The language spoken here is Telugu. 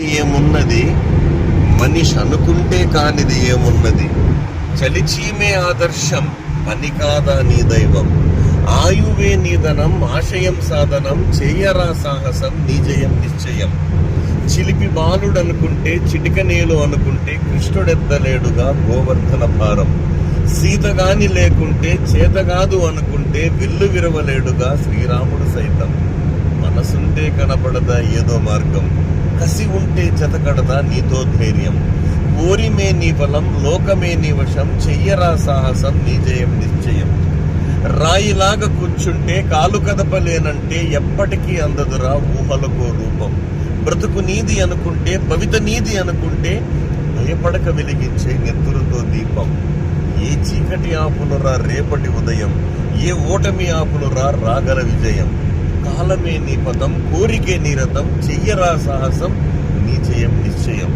ఏమున్నది? మనిషి అనుకుంటే కానిది ఏమున్నది? చలిచీమే ఆదర్శం పని కాదా నీ దైవం? ఆయువే నీదనం ఆశయం సాధనం చేయరా సాహసం నీ జయం నిశ్చయం. చిలిపి బాలుడనుకుంటే చిటికనేలు అనుకుంటే కృష్ణుడెత్తలేడుగా గోవర్ధన భారం. సీతగాని లేకుంటే చేతగాదు అనుకుంటే విల్లు విరవలేడుగా శ్రీరాముడు సైతం. మనసుంటే కనపడదా ఏదో మార్గం? కసి ఉంటే జతకడదా నీతో ధైర్యం ఓరిమే నీ బలం లోకమే నీ వశం చెయ్యరా సాహసం నీ జయం నిశ్చయం. రాయిలాగా కూర్చుంటే కాలు కదపలేనంటే ఎప్పటికీ అందదురా ఊహలకో రూపం. బ్రతుకు నీది అనుకుంటే భవిత నీది అనుకుంటే భయపడక వెలిగించే నెత్తురుతో దీపం. ఏ చీకటి ఆపునురా రేపటి ఉదయం ఏ ఓటమి ఆపునురా రాగల విజయం. కాలమే నీ పదం కోరికే నిరతం చెయ్యరా సాహసం నీ జయం నిశ్చయం.